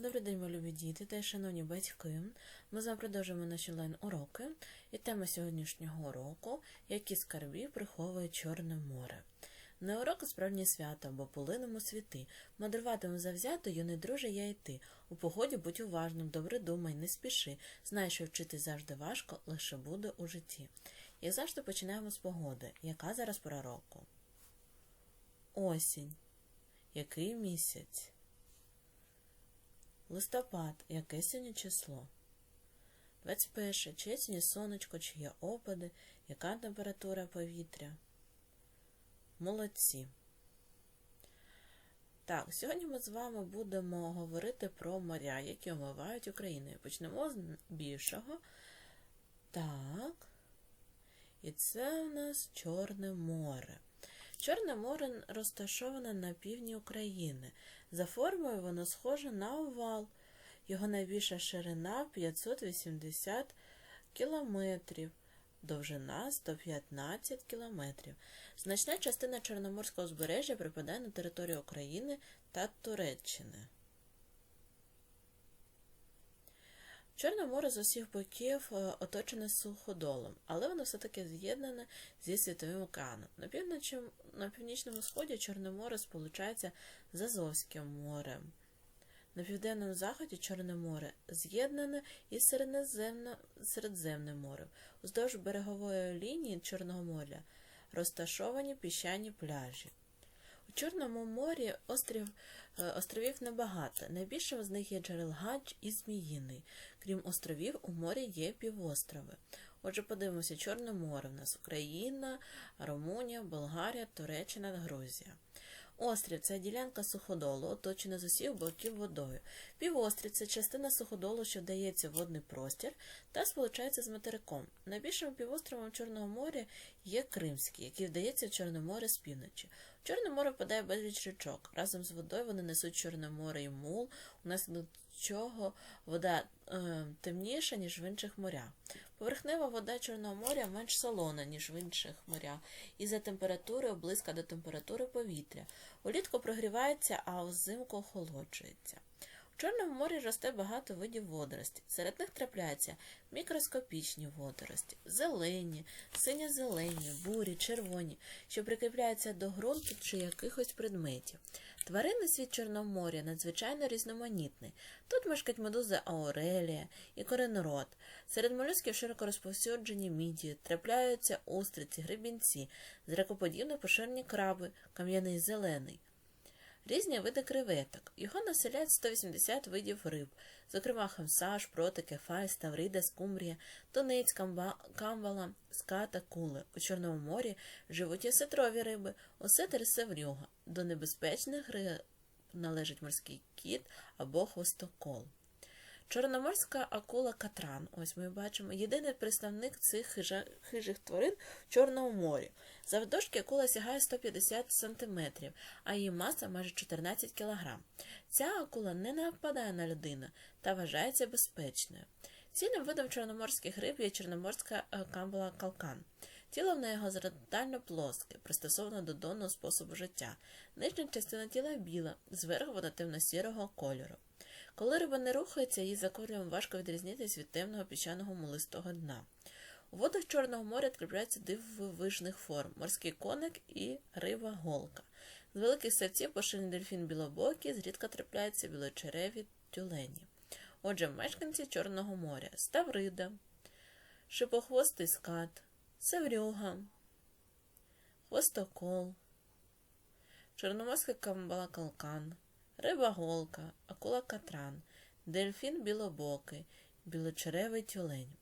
Добрий день, мої діти та шановні батьки. Ми з продовжуємо наші онлайн-уроки. І тема сьогоднішнього уроку які скарбі приховує Чорне море. На урок справжнє свято, бо полинемо світи. Мандруватиму завзято, юний друже, я й ти. У погоді будь уважним, добре думай, не спіши. Знай, що вчити завжди важко, лише буде у житті. Як завжди починаємо з погоди. Яка зараз пора року? Осінь. Який місяць? Листопад. Яке сьогодні число? 21. Чи є сьогодні сонечко, чи є опади, яка температура повітря? Молодці. Так, сьогодні ми з вами будемо говорити про моря, які омивають Україну. Почнемо з більшого. Так. І це у нас Чорне море. Чорне море розташоване на півдні України. За формою воно схоже на овал. Його найбільша ширина 580 кілометрів, довжина 115 кілометрів. Значна частина Чорноморського узбережжя припадає на територію України та Туреччини. Чорне море з усіх боків е, оточене суходолом, але воно все-таки з'єднане зі світовим океаном. На, півночі, на північному сході Чорне море сполучається з Азовським морем. На південному заході Чорне море з'єднане із Середземним морем. Уздовж берегової лінії Чорного моря розташовані піщані пляжі. У Чорному морі острів, е, островів небагато. Найбільше з них є джерел Гадж і Зміїний. Крім островів, у морі є півострови. Отже, подивимося, Чорне море в нас Україна, Румунія, Болгарія, Туреччина Грузія. Острів це ділянка суходолу, оточена з усіх боків водою. Півострів це частина суходолу, що вдається в водний простір та сполучається з материком. Найбільшим півостровом Чорного моря є Кримський, який вдається в Чорне море з півночі. В Чорне море впадає безліч річок. Разом з водою вони несуть Чорне море і мул, унаслідок чого вода е, темніша, ніж в інших морях. Поверхнева вода Чорного моря менш солона, ніж в інших морях, і за температурою близька до температури повітря. Улітку прогрівається, а взимку охолоджується. У Чорному морі росте багато видів водорості. Серед них трапляються мікроскопічні водорості, зелені, синьо-зелені, бурі, червоні, що прикріпляються до ґрунту чи якихось предметів. Тваринний світ Чорного моря надзвичайно різноманітний. Тут мешкають медузи аурелія і коренород. Серед молюсків широко розповсюджені мідії, трапляються устриці, грибінці, зракоподібно поширені краби, кам'яний зелений. Різні види креветок. Його населяють 180 видів риб, зокрема хамса, шпроти, кефаль, ставрида, скумбрія, камба, камбала, ската, кули. У Чорному морі живуть і сетрові риби, осетер і севрюга. До небезпечних риб належить морський кіт або хвостокол. Чорноморська акула катран, ось ми бачимо, єдиний представник цих хижа, хижих тварин в Чорному морі. Завдовжки акула сягає 150 см, а її маса майже 14 кг. Ця акула не нападає на людину та вважається безпечною. Цінним видом чорноморських риб є чорноморська камбала калкан. Тіло в неї горизонтально плоске, пристосоване до донного способу життя. Нижня частина тіла біла, зверху вона темно-сірого кольору. Коли риба не рухається, її за кольором важко відрізнитись від темного піщаного мулистого дна. У водах Чорного моря трапляються дивовижних форм морський коник і риба голка. З великих серців поширений дельфін білобокий, зрідка трапляються білочереві тюлені. Отже, мешканці Чорного моря ставрида, шипохвостий скат, севрюга, хвостокол, чорноморський камбала-калкан, риба голка, акула катран, дельфін білобокий, білочеревий тюлень.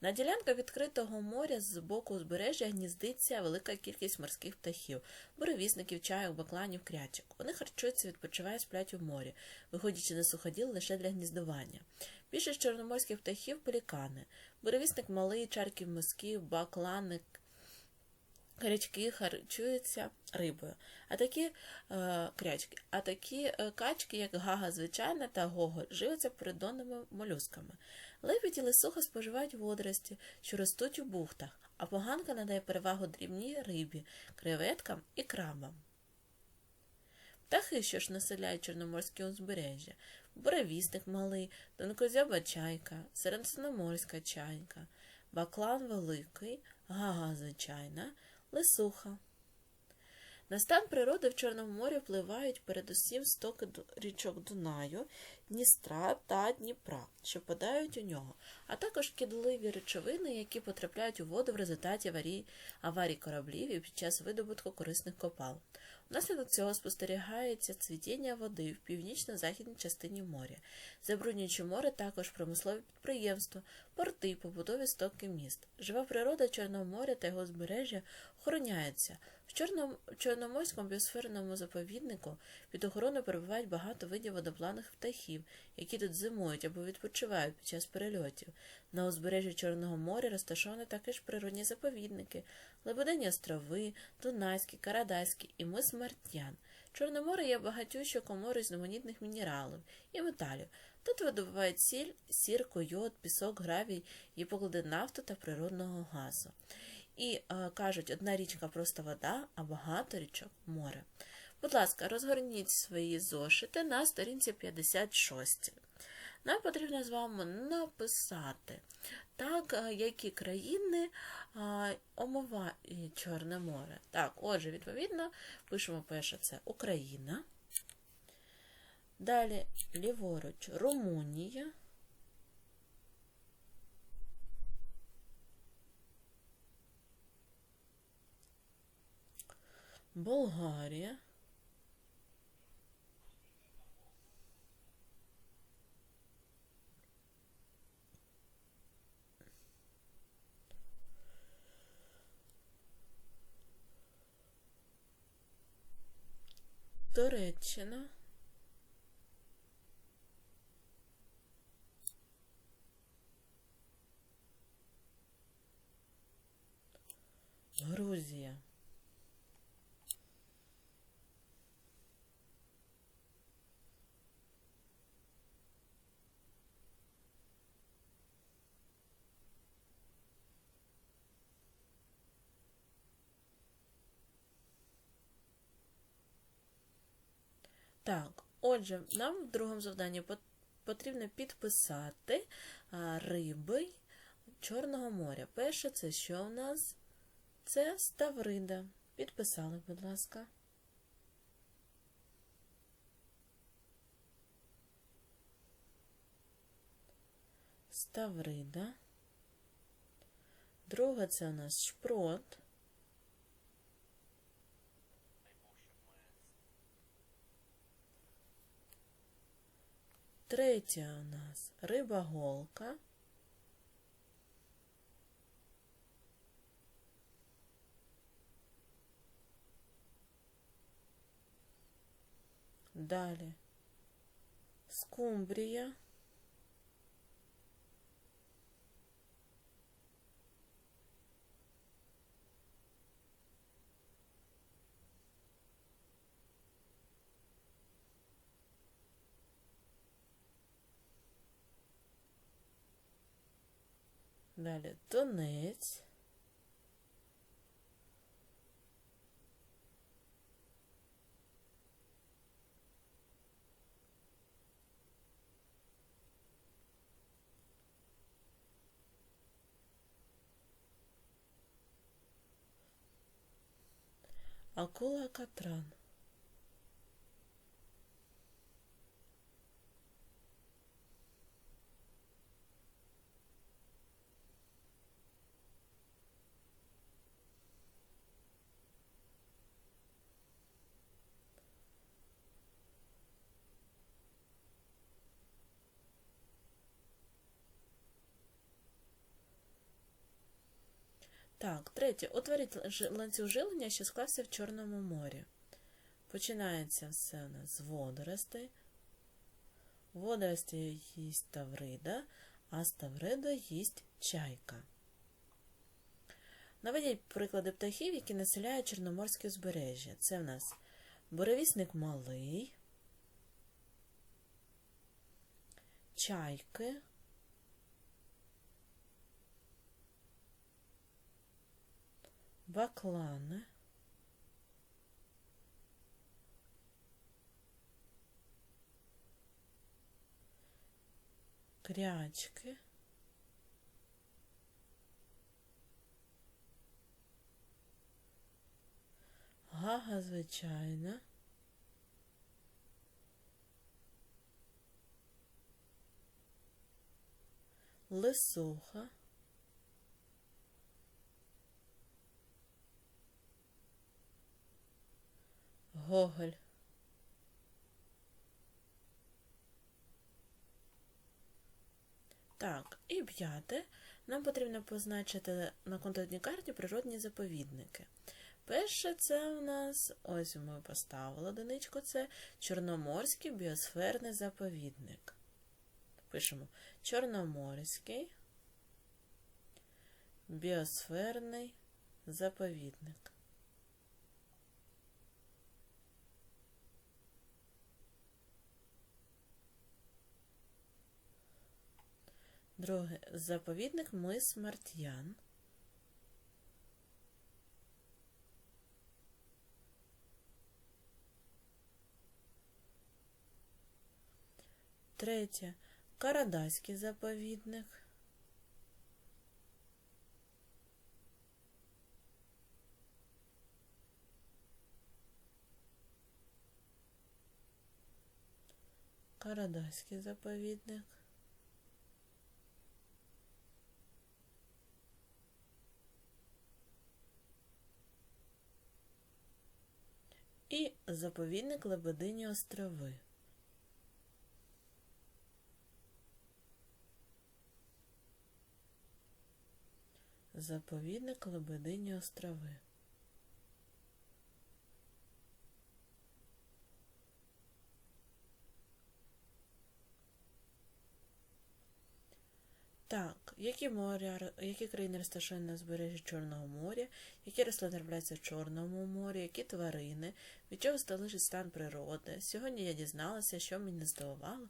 На ділянках відкритого моря з боку узбережжя гніздиться велика кількість морських птахів, буревісників, чайок, бакланів, крячок. Вони харчуються, відпочивають, сплять у морі, виходячи на суходіл лише для гніздування. Більшість чорноморських птахів пелікани. Буревісник малий, чарків мисків, бакланик, Крячки харчуються рибою, а такі е, крячки, а такі е, качки, як гага звичайна та гоголь, живляться придонними молюсками. Лебідь і лисуха споживають водорості, що ростуть у бухтах, а поганка надає перевагу дрібній рибі, креветкам і крабам. Птахи, що ж населяють Чорноморське узбережжя, буревісник малий, тонкозяба чайка, середземноморська чайка, баклан великий, гага звичайна, лисуха. На стан природи в Чорному морі впливають передусім стоки річок Дунаю, Дністра та Дніпра, що впадають у нього, а також шкідливі речовини, які потрапляють у воду в результаті аварій, аварій кораблів і під час видобутку корисних копал. Внаслідок цього спостерігається цвітіння води в північно-західній частині моря. Забруднюючи море також промислові підприємства, порти, побудові стоки міст. Жива природа Чорного моря та його узбережжя охороняється. В Чорном... Чорноморському біосферному заповіднику під охороною перебувають багато видів водоплавних птахів, які тут зимують або відпочивають під час перельотів. На узбережжі Чорного моря розташовані також природні заповідники, Лебедині острови, Дунайський, Карадайський і мис Мартян. Чорне є багатющою коморою різноманітних мінералів і металів. Тут видобувають сіль, сірку, йод, пісок, гравій і поклади нафти та природного газу. І е, кажуть, одна річка просто вода, а багато річок море. Будь ласка, розгорніть свої зошити на сторінці 56. Нам потрібно з вами написати, так, е, які країни омивають Чорне море. Так, отже, відповідно, пишемо перше це Україна. Далі ліворуч Румунія. Болгарія. Туреччина. Грузія. Так, отже, нам в другому завданні потрібно підписати риби Чорного моря. Перше, це що в нас? Це Ставрида. Підписали, будь ласка. Ставрида. Друга це у нас шпрот. Третя у нас риба голка. Далі скумбрія. Далі тунець. Акула катран. Так, третє. Утворіть ж- ланцюг жилення, що склався в Чорному морі. Починається все у нас з водоростей. Водорості їсть таврида, а ставрида їсть чайка. Наведіть приклади птахів, які населяють Чорноморське узбережжя. Це в нас буревісник малий, чайки, баклани. Крячки. Гага звичайна. Лисуха. Гоголь. Так, і п'яте. Нам потрібно позначити на контактній карті природні заповідники. Перше, це у нас, ось ми поставили одиничку, це Чорноморський біосферний заповідник. Пишемо Чорноморський біосферний заповідник. Друге заповідник мис Март'ян. Третє Карадайський заповідник. Карадайський заповідник. І заповідник Лебедині острови. Заповідник Лебедині острови. Так, які моря, які країни розташовані на узбережжі Чорного моря, які рослини трапляються в Чорному морі, які тварини, від чого залежить стан природи. Сьогодні я дізналася, що мене здивувало.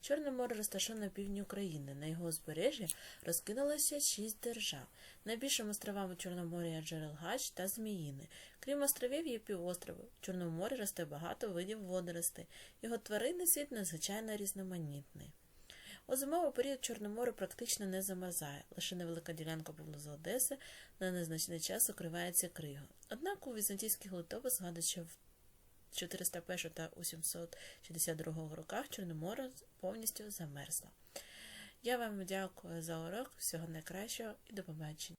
Чорне море розташоване на півдні України. На його узбережжі розкинулося шість держав. Найбільшими островами Чорного моря є Джерелгач та Зміїни. Крім островів, є півострови. В Чорному морі росте багато видів водоростей. Його тваринний світ надзвичайно різноманітний. У зимовий період Чорномору практично не замерзає, лише невелика ділянка поблизу Одеси на незначний час укривається кригою. Однак у візантійських литопис згадують, що в 401 та у 762 роках Чорноморе повністю замерзло. Я вам дякую за урок, всього найкращого і до побачення.